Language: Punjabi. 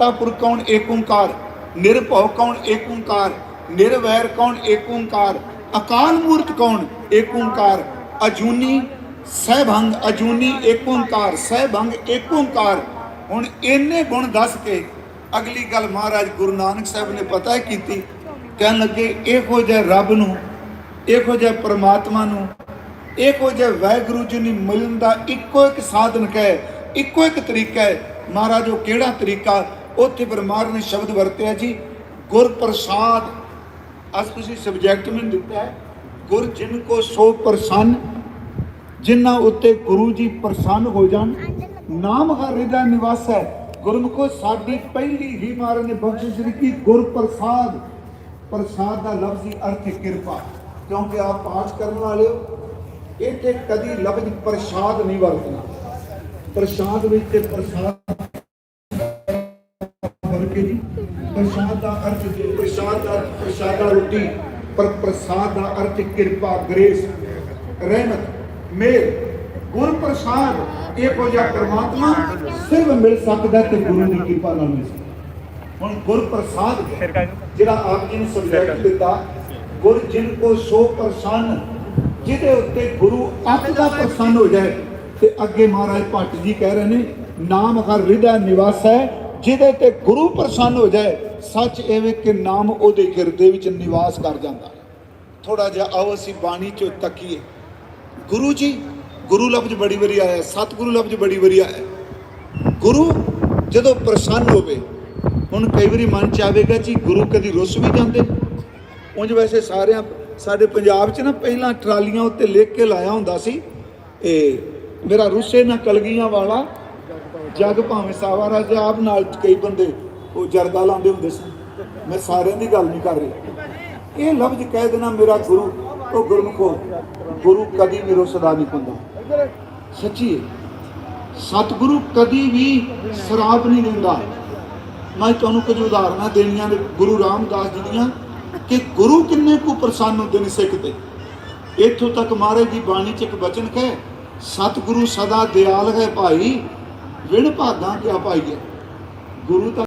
ਪੁਰਖ ਕੌਣ ਏਕ ਓੰਕਾਰ? ਨਿਰਭਉ ਕੌਣ ਏਕ ਓੰਕਾਰ? ਨਿਰਵੈਰ ਕੌਣ ਏਕ ਓੰਕਾਰ? ਅਕਾਲ ਮੂਰਤ ਕੌਣ ਏਕ ਓੰਕਾਰ? ਅਜੂਨੀ ਸਹਿਭੰਗ, ਅਜੂਨੀ ਏਕ ਓੰਕਾਰ, ਸਹਿਭੰਗ ਏਕ ਓੰਕਾਰ। ਹੁਣ ਇੰਨੇ ਗੁਣ ਦੱਸ ਕੇ ਅਗਲੀ ਗੱਲ ਮਹਾਰਾਜ ਗੁਰੂ ਨਾਨਕ ਸਾਹਿਬ ਨੇ ਪਤਾ ਕੀਤੀ। ਕਹਿਣ ਲੱਗੇ, ਇਹੋ ਜਿਹੇ ਰੱਬ ਨੂੰ, ਇਹੋ ਜਿਹਾ ਪ੍ਰਮਾਤਮਾ ਨੂੰ, ਇਹੋ ਜਿਹੇ ਵਾਹਿਗੁਰੂ ਜੀ ਨੂੰ ਮਿਲਣ ਦਾ ਇੱਕੋ ਇੱਕ ਸਾਧਨ ਹੈ ਇੱਕੋ ਇੱਕ ਤਰੀਕਾ ਹੈ। ਮਹਾਰਾਜ, ਉਹ ਕਿਹੜਾ ਤਰੀਕਾ? ਉੱਥੇ ਪਰਮਾਰ ਨੇ ਸ਼ਬਦ ਵਰਤਿਆ ਜੀ ਗੁਰ ਪ੍ਰਸਾਦ ਅਸ ਤੁਸੀਂ ਸਬਜੈਕਟ ਮੈਨੂੰ ਦਿੱਤਾ ਹੈ, ਗੁਰ ਜਿਨ ਕੋ ਸੋ ਪ੍ਰਸੰਨ, ਜਿਨ੍ਹਾਂ ਉੱਤੇ ਗੁਰੂ ਜੀ ਪ੍ਰਸੰਨ ਹੋ ਜਾਣ, ਨਾਮ ਹਰ ਹਿਰਦਾ ਨਿਵਾਸ ਹੈ ਗੁਰਮੁਖੋ ਸਾਡੀ ਪਹਿਲੀ ਹੀ ਮਹਾਰਾਜ ਨੇ ਬਖਸ਼ਿਸ਼ ਦਿੱਤੀ ਗੁਰ ਪ੍ਰਸਾਦ ਪ੍ਰਸਾਦ ਦਾ ਲਫ਼ਜ਼ੀ ਅਰਥ ਹੈ ਕਿਰਪਾ, ਕਿਉਂਕਿ ਆਪ ਪਾਠ ਕਰਨ ਵਾਲੇ ਹੋ ਇੱਥੇ ਕਦੀ ਲਫ਼ਜ਼ ਪ੍ਰਸਾਦ ਨਹੀਂ ਵਰਤਣਾ। ਪ੍ਰਸਾਦ ਵਿੱਚ ਤੇ ਪ੍ਰਸਾਦ ਪ੍ਰਸਾਦ ਦਾ ਅਰਥ ਜੀ ਪ੍ਰਸਾਦ ਦਾ ਪ੍ਰਸਾਦਾ ਰੋਟੀ। ਪਰ ਪ੍ਰਸਾਦ ਦਾ ਅਰਥ ਕਿਰਪਾ ਗ੍ਰੇਸ ਰਹਿਮਤ ਮੇਰ ਗੁਰ ਪ੍ਰਸਾਦ ਇਹ ਕੋ ਜਿਹਾ ਪਰਮਾਤਮਾ ਸਿਰਫ ਮਿਲ ਸਕਦਾ ਤੇ ਗੁਰੂ ਦੀ ਕਿਰਪਾ ਨਾਲ ਮਿਲ ਸਕਦਾ ਹੁਣ ਗੁਰ ਪ੍ਰਸਾਦ ਜਿਹੜਾ ਆਪ ਜੀ ਨੇ ਸਬਜੈਕਟ ਦਿੱਤਾ ਗੁਰ ਜਿਨ ਕੋ ਸੋ ਪ੍ਰਸੰਨ ਜਿਹਦੇ ਉੱਤੇ ਗੁਰੂ ਅੱਤ ਦਾ ਪ੍ਰਸੰਨ ਹੋ ਜਾਏ ਤੇ ਅੱਗੇ ਮਹਾਰਾਜ ਭੱਟ ਜੀ ਕਹਿ ਰਹੇ ਨੇ ਨਾਮ ਹਰ ਹਿਰਦਾ ਨਿਵਾਸ ਹੈ ਜਿਹਦੇ ਤੇ ਗੁਰੂ ਪ੍ਰਸੰਨ ਹੋ ਜਾਏ, ਸੱਚ ਐਵੇਂ ਕਿ ਨਾਮ ਉਹਦੇ ਹਿਰਦੇ ਵਿੱਚ ਨਿਵਾਸ ਕਰ ਜਾਂਦਾ। ਥੋੜਾ ਜਿਹਾ ਆਓ, ਅਸੀਂ ਬਾਣੀ ਚੋਂ ਤੱਕੀਏ। ਗੁਰੂ ਜੀ, ਗੁਰੂ ਲਫ਼ਜ਼ ਬੜੀ ਵਾਰੀ ਆਇਆ ਸਤਿਗੁਰੂ ਲਫ਼ਜ਼ ਬੜੀ ਵਾਰੀ ਆਇਆ ਗੁਰੂ ਜਦੋਂ ਪ੍ਰਸੰਨ ਹੋਵੇ, ਹੁਣ ਕਈ ਵਾਰੀ ਮਨ ਚ ਆਵੇਗਾ ਜੀ, ਗੁਰੂ ਕਦੀ ਰੁੱਸ ਵੀ ਜਾਂਦੇ। ਉਂਝ ਵੈਸੇ ਸਾਰਿਆਂ, ਸਾਡੇ ਪੰਜਾਬ 'ਚ ਨਾ ਪਹਿਲਾਂ ਟਰਾਲੀਆਂ ਉੱਤੇ ਲਿਖ ਕੇ ਲਾਇਆ ਹੁੰਦਾ ਸੀ, ਇਹ ਮੇਰਾ ਰੁੱਸੇ ਨਾ ਕਲਗੀਆਂ ਵਾਲਾ ਜਗ ਭਾਵੇਂ ਸਾਵਾ ਰਾਜ ਆਪ ਨਾਲ ਕਈ ਬੰਦੇ ਉਹ ਜਰਦਾ ਲਾਉਂਦੇ ਹੁੰਦੇ ਸੀ, ਮੈਂ ਸਾਰਿਆਂ ਦੀ ਗੱਲ ਨਹੀਂ ਕਰ ਰਿਹਾ। ਇਹ ਲਫ਼ਜ਼ ਕਹਿ ਦੇਣਾ ਮੇਰਾ ਗੁਰੂ, ਉਹ ਗੁਰਮੁਖੋ ਗੁਰੂ ਕਦੀ ਵੀ ਰੁੱਸਦਾ ਨਹੀਂ ਹੁੰਦਾ ਸੱਚੀ ਹੈ। ਸਤਿਗੁਰੂ ਕਦੀ ਵੀ ਸ਼ਰਾਬ ਨਹੀਂ ਦਿੰਦਾ। ਮੈਂ ਤੁਹਾਨੂੰ ਕੁਝ ਉਦਾਹਰਨਾਂ ਦੇਣੀਆਂ ਨੇ ਗੁਰੂ ਰਾਮਦਾਸ ਜੀ ਦੀਆਂ, ਕਿ ਗੁਰੂ ਕਿੰਨੇ ਕੁ ਪ੍ਰਸੰਨ ਹੁੰਦੇ ਨੇ ਸਿੱਖ ਤੇ। ਇੱਥੋਂ ਤੱਕ ਮਹਾਰਾਜ ਦੀ ਬਾਣੀ ਚ ਇੱਕ ਬਚਨ ਕਹੇ ਸਤਿਗੁਰੂ ਸਦਾ ਦਿਆਲ ਹੈ ਭਾਈ ਵਿਣ ਭਾਗਾਂ ਕਿਆ ਪਾਈਏ ਗੁਰੂ ਤਾਂ